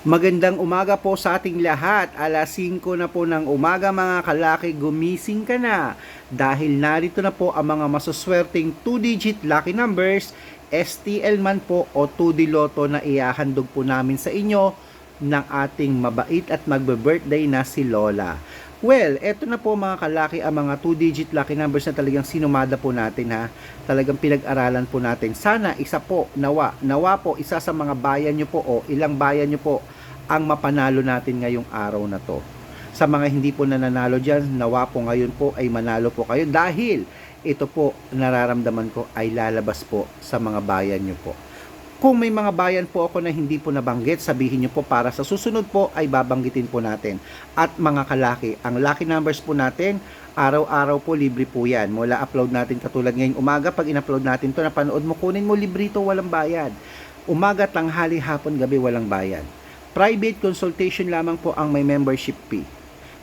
Magandang umaga po sa ating lahat. Alas 5 na po ng umaga mga kalaki, gumising ka na. Dahil narito na po ang mga masuswerteng 2-digit lucky numbers, STL man po o 2D Lotto na iahandog po namin sa inyo ng ating mabait at magbe-birthday na si Lola. Well, eto na po mga kalaki ang mga 2-digit lucky numbers na talagang sinumada po natin ha. Talagang pinag-aralan po natin. Sana isa po, nawa, nawa po isa sa mga bayan nyo po o ilang bayan nyo po ang mapanalo natin ngayong araw na to. Sa mga hindi po nananalo dyan, nawa po ngayon po ay manalo po kayo dahil ito po nararamdaman ko ay lalabas po sa mga bayan nyo po. Kung may mga bayan po ako na hindi po nabanggit, sabihin nyo po para sa susunod po ay babanggitin po natin. At mga kalaki, ang lucky numbers po natin, araw-araw po libre po yan. Mula upload natin katulad ngayong umaga, pag in-upload natin to napanood mo, kunin mo libre to, walang bayad. Umaga, tanghali, hapon, gabi, walang bayad. Private consultation lamang po ang may membership fee.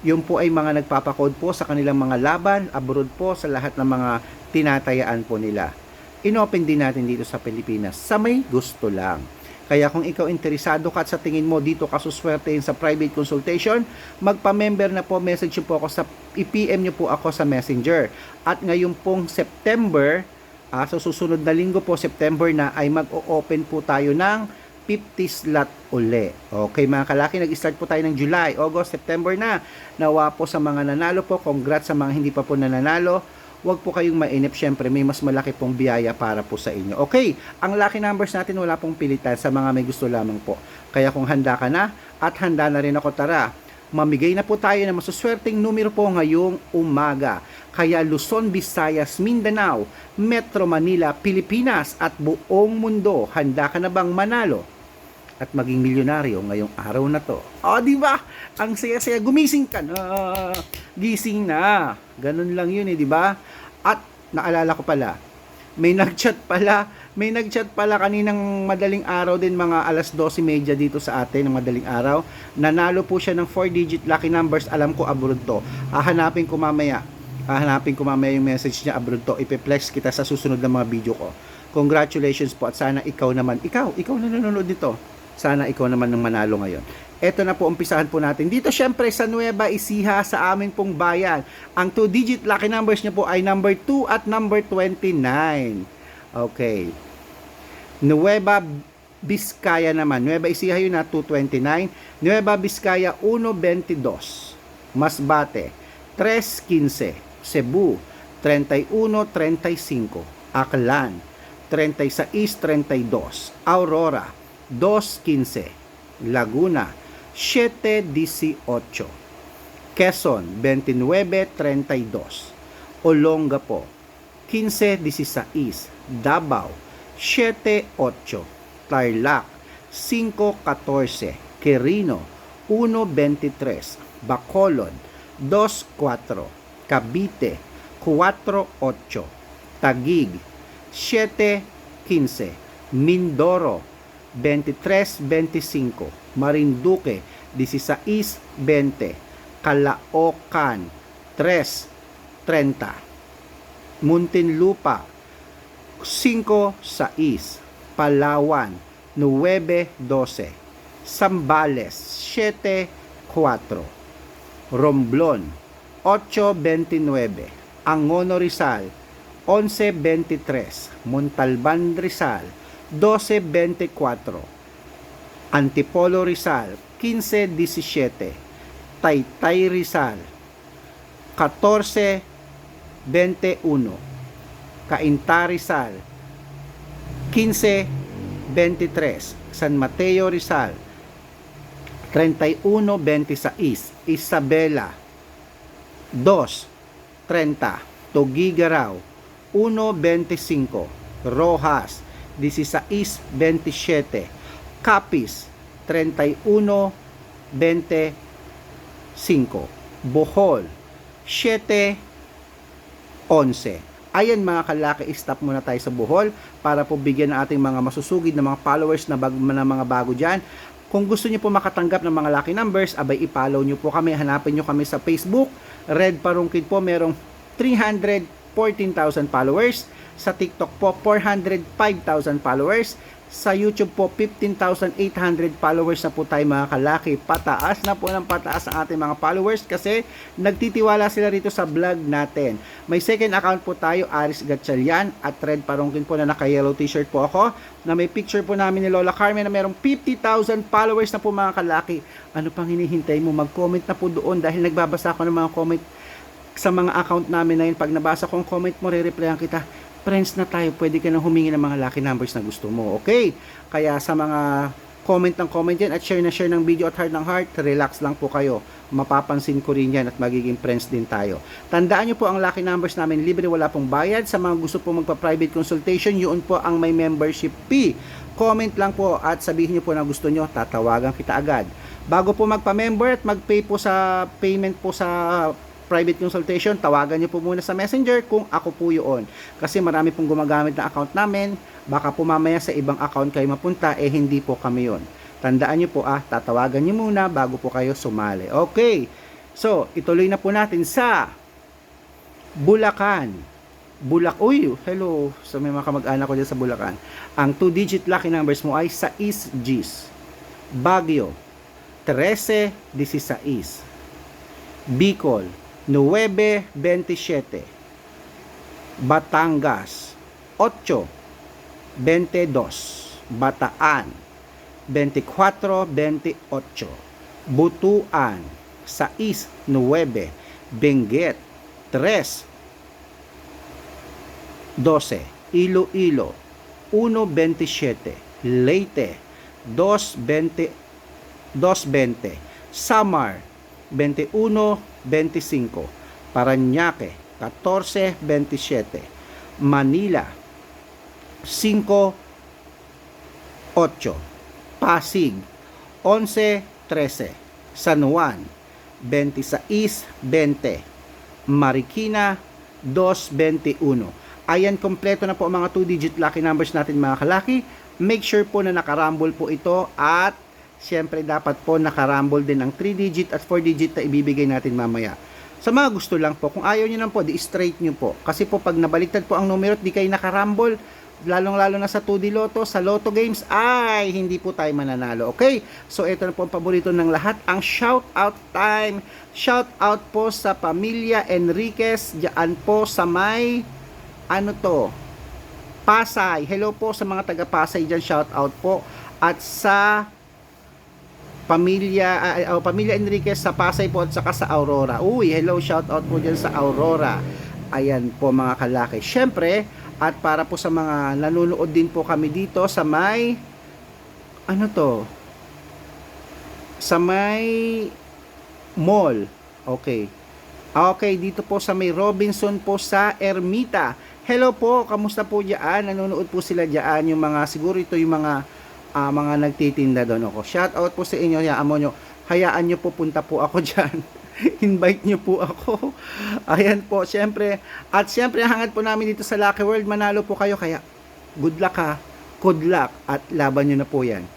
Yung po ay mga nagpapakode po sa kanilang mga laban, abroad po sa lahat ng mga tinatayaan po nila inopen din natin dito sa Pilipinas sa may gusto lang. Kaya kung ikaw interesado ka at sa tingin mo dito ka suswertein sa private consultation, magpa-member na po, message po ako sa, i-PM nyo po ako sa messenger. At ngayon pong September, ah, sa susunod na linggo po, September na, ay mag-o-open po tayo ng 50 slot uli. Okay mga kalaki, nag-start po tayo ng July, August, September na. Nawa po sa mga nanalo po, congrats sa mga hindi pa po nananalo huwag po kayong mainip. Syempre, may mas malaki pong biyaya para po sa inyo. Okay, ang lucky numbers natin wala pong pilitan sa mga may gusto lamang po. Kaya kung handa ka na at handa na rin ako, tara, mamigay na po tayo ng masuswerteng numero po ngayong umaga. Kaya Luzon, Visayas, Mindanao, Metro Manila, Pilipinas at buong mundo, handa ka na bang manalo? at maging milyonaryo ngayong araw na to. O, di ba? Ang saya-saya, gumising ka na. Gising na. Ganun lang yun eh, di ba? At naalala ko pala, may nagchat pala, may nagchat pala kaninang madaling araw din mga alas 12:30 dito sa atin ng madaling araw. Nanalo po siya ng 4-digit lucky numbers. Alam ko abroad to. Hahanapin ko mamaya. Hahanapin ko mamaya yung message niya abroad to. Ipe-flex kita sa susunod na mga video ko. Congratulations po at sana ikaw naman, ikaw, ikaw na nanonood dito sana ikaw naman ng manalo ngayon. Ito na po, umpisahan po natin. Dito syempre sa Nueva Ecija sa aming pong bayan. Ang 2-digit lucky numbers niya po ay number 2 at number 29. Okay. Nueva Vizcaya naman. Nueva Ecija yun na 229. Nueva Vizcaya 122. Masbate 315. Cebu 3135. Aklan 3632. Aurora 2.15, Laguna 7.18, Quezon 29.32, Olongapo 15.16, Davao 7.8, Tarlac 5.14, Quirino 1.23, Bacolod 2.4, Cavite 4.8, Tagig 7.15, Mindoro 23-25, Marinduque 16-20, Caloocan 3-30, Muntinlupa 5-6, Palawan 9-12, Sambales 7-4, Romblon 8-29, Angono Rizal 11-23, Montalban Rizal 12.24 Antipolo Rizal 15.17 Taytay Rizal 14.21 Cainta Rizal 15.23 San Mateo Rizal 31.26 Isabela 2.30 Tugigaraw 1.25 Rojas 16.27, Capiz 31.25, Bohol 7.11. Ayan mga kalaki, stop muna tayo sa Bohol para po bigyan ng ating mga masusugid na mga followers na, bag, na mga bago dyan. Kung gusto niyo po makatanggap ng mga lucky numbers, abay i-follow niyo po kami, hanapin niyo kami sa Facebook. Red Parungkid po, merong 300 14,000 followers. Sa TikTok po, 405,000 followers. Sa YouTube po, 15,800 followers na po tayo mga kalaki. Pataas na po ng pataas ang ating mga followers kasi nagtitiwala sila rito sa vlog natin. May second account po tayo, Aris Gatchalian at Red Parongkin po na naka-yellow t-shirt po ako na may picture po namin ni Lola Carmen na merong 50,000 followers na po mga kalaki. Ano pang hinihintay mo? Mag-comment na po doon dahil nagbabasa ako ng mga comment sa mga account namin na yun. Pag nabasa ko ang comment mo, re-replyan kita friends na tayo, pwede ka nang humingi ng mga lucky numbers na gusto mo. Okay? Kaya sa mga comment ng comment yan at share na share ng video at heart ng heart, relax lang po kayo. Mapapansin ko rin yan at magiging friends din tayo. Tandaan nyo po ang lucky numbers namin, libre wala pong bayad. Sa mga gusto po magpa-private consultation, yun po ang may membership fee. Comment lang po at sabihin nyo po na gusto nyo, tatawagan kita agad. Bago po magpa-member at mag-pay po sa payment po sa private consultation, tawagan niyo po muna sa messenger kung ako po yun. Kasi marami pong gumagamit ng account namin, baka po mamaya sa ibang account kayo mapunta, eh hindi po kami yun. Tandaan niyo po ah, tatawagan niyo muna bago po kayo sumali. Okay, so ituloy na po natin sa Bulacan. Bulak, uy, hello sa may mga kamag-anak ko dyan sa Bulacan. Ang 2-digit lucky numbers mo ay 6 Gs. Baguio, 13-16. Bicol, 9.27 Batangas 8.22 Bataan 24.28 Butuan 6.9 Benguet 3 12 Iloilo 1.27 Leyte 2.20 2.20 Samar 21.25 Paranaque 14.27 Manila 5.8 Pasig 11.13 San Juan 26.20 Marikina 2.21 Ayan, kompleto na po ang mga 2-digit lucky numbers natin mga kalaki. Make sure po na nakarambol po ito at Siyempre, dapat po nakarambol din ang 3-digit at 4-digit na ibibigay natin mamaya. Sa mga gusto lang po, kung ayaw nyo lang po, di straight nyo po. Kasi po, pag nabaliktad po ang numero at di kayo nakarambol, lalong-lalo na sa 2D Lotto, sa Lotto Games, ay hindi po tayo mananalo. Okay? So, ito na po ang paborito ng lahat, ang shout out time. Shout out po sa pamilya Enriquez, diyan po sa may, ano to, Pasay. Hello po sa mga taga Pasay dyan, shout out po. At sa pamilya uh, pamilya Enriquez sa Pasay po at saka sa Aurora. Uy, hello, shout out po diyan sa Aurora. Ayan po mga kalaki. Syempre, at para po sa mga nanonood din po kami dito sa may ano to? Sa may mall. Okay. Okay, dito po sa may Robinson po sa Ermita. Hello po, kamusta po diyan? Nanonood po sila diyan yung mga siguro ito yung mga uh, mga nagtitinda doon ako. Shout out po sa inyo, hayaan mo nyo, hayaan nyo po punta po ako dyan. Invite nyo po ako. Ayan po, syempre. At syempre, hangad po namin dito sa Lucky World, manalo po kayo. Kaya, good luck ha. Good luck. At laban nyo na po yan.